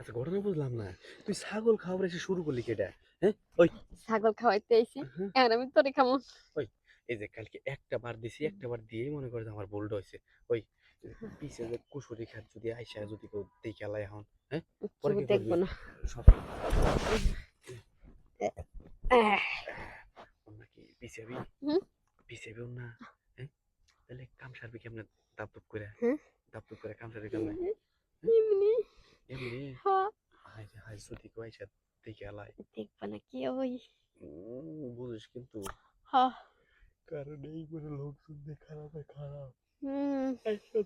আচ্ছা ঘটনা বুঝলাম না। তুই ছাগল খাওয়ার এসে শুরু করলি কেটা হ্যাঁ? ওই। ছাগল খাওয়াইতে আইছি। হুম। এখন আমি তোরে খামো। এই যে কালকে একটা বার দিছি একটা বার দিয়ে মনে করে আমার বোল্ড হয়েছে। ওই পিছে যে কুসুরি খাত যদি আইসা যদি কেউ দেখে আলাই এখন হ্যাঁ? পরে কি দেখব না। সব আহ, কি পিছাবি হুম। না হ্যাঁ? তাহলে কাম সারবি কেমনে? দাপ দুপ করে। হুম। দাপ করে কাম সারবি কেমনে? এমনি এমনি হাই হাই যদি কেউ দেখে আলাই দেখব না কি ওই বুঝিস কিন্তু হ্যাঁ কারণ এই করে লোকজন দিয়ে খারাপ খারাপ হুম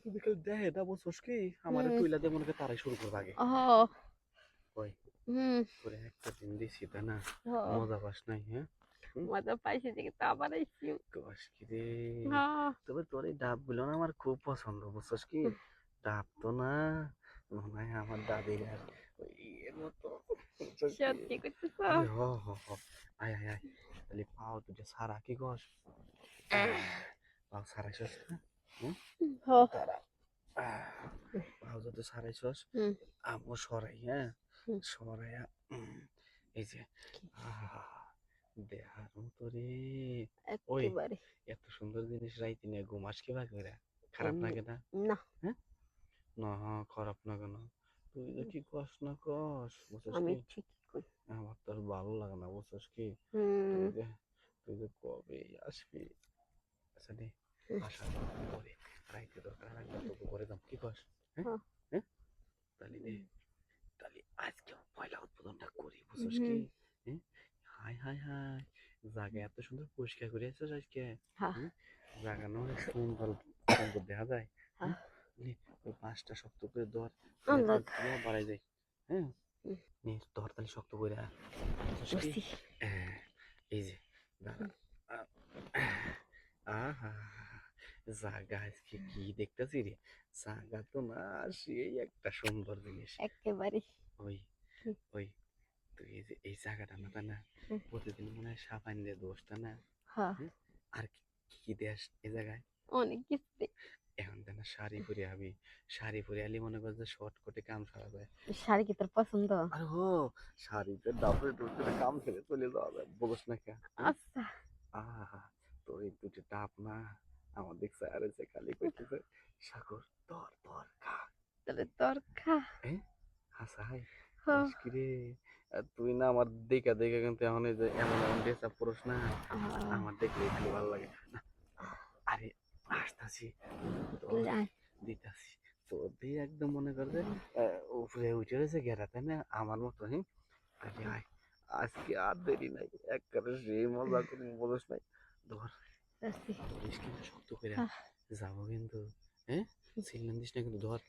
যদি খালি দেয় না বুঝছস কি আমার টুইলা দিয়ে মনে তারাই শুরু করবে আগে করে একটা দিন দিছি তা না মজা পাস নাই হ্যাঁ মজা পাইছি দেখে তো আবার আইছি কস কি রে তবে তোর এই ডাবগুলো আমার খুব পছন্দ বুঝছস কি ডাব তো না মনে হয় আমার দাদির আর ইয়ের মতো। সত্যি করতেছ হ হ হ। আয় আয় আয়। তাহলে পাও তুই সারা কি পাও সারাইছস না হো। পাও সারাইছস। আমও সরাই হ্যাঁ? সরাইয়া এই যে দেহার মতো রে। একেবারে। এত সুন্দর জিনিস রাইতে নিয়ে ঘুমাস কি ভাগ খারাপ। লাগে না? না। না খারাপ না। কেন তুই তো কি কস না কস বুঝছিস আমি কি? ঠিকই কই। আমার তো আর ভালো লাগে না বুঝছিস কি? তুই যে কবে আসবি? আচ্ছা নে। আসার পরে রাইতে দরকার না তোকে করে দাম কি কস? হ্যাঁ? হ্যাঁ। তাহলে নে তাহলে আজকে পয়লা উদ্বোধনটা করি বুঝছিস কি। হ্যাঁ? Hi hi hi. জায়গা এত সুন্দর পরিষ্কার করে আসছিস আজকে। হ্যাঁ হুম? জায়গানো অনেক সুন্দর সুন্দর দেখা যায়। হ্যাঁ। নে ওই পাঁচটা শক্ত করে ধর। বাড়াই যায় হ্যাঁ? হুম। নে ধর তাহলে শক্ত করে এই যে আহা জাগা আজকে কি দেখতেছি রে? জাগা তো না সেই একটা সুন্দর জিনিস। একেবারে। ওই ওই তুই এই যে এই জায়গাটা না না প্রতিদিন মনে হয় সাবান দিয়ে দোষটা না? হ্যাঁ। আর কি দেশ এই জায়গায়? অনেক কিছু শাড়ি পরে আবি শাড়ি পরে আলি মনে কর যে শর্ট কোটে কাম সারা যায় শাড়ি কি তোর পছন্দ? আরে হো শাড়িতে ডাবলে টুটে কাম ফেলে চলে যাওয়া যায় বলস না কে? আচ্ছা। আহা তোর এই দুটি ডাব না আমার দেখছে আরে সে খালি করতেছে সাগর তোর তোর খা তাহলে তোর খা হাসাই হ্যাঁ কি রে? আর তুই না আমার দেখা দেখা কিন্তু এখন যে এমন এমন ড্রেস আপ না আমার দেখলে ভালো লাগে। আসতাছি দিতেছি। তো দিয়ে একদম মনে করবে উপরে উঠে রয়েছে গেরাতে না আমার মতো হ্যাঁ তাহলে আয় আজকে আর দেরি নাই একবারে সেই মজা করি বলিস নাই। ধর। শক্ত করে যাব কিন্তু হ্যাঁ? সিলনাম দিস না কিন্তু ধর।